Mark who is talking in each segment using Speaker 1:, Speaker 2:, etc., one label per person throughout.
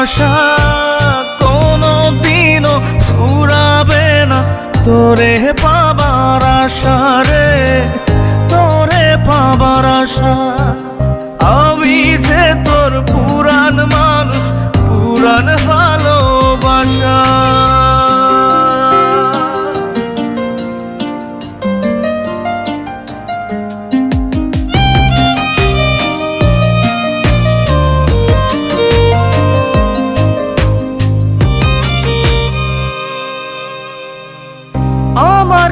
Speaker 1: পাবার কোনো দিনও ফুরাবে না। তোরে পাবার আশা রে তোরে পাবার আশা।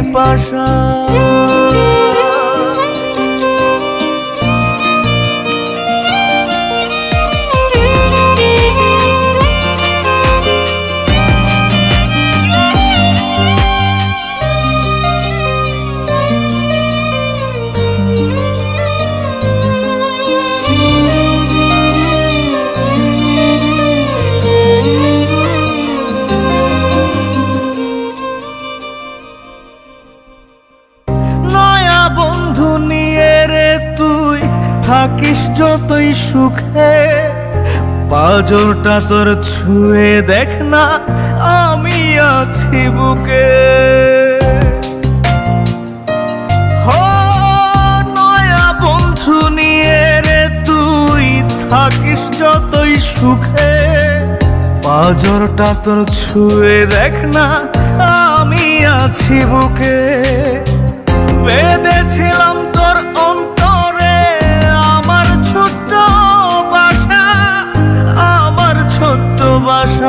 Speaker 1: পিপাসা থাকিস যতই সুখে, পাজরটা তোর ছুঁয়ে দেখ না, আমি আছি বুকে। নয়া বন্ধু নিয়ে রে, তুই থাকিস যতই সুখে, পাজরটা তোর ছুঁয়ে দেখ না, আমি আছি বুকে। বেঁধেছিলাম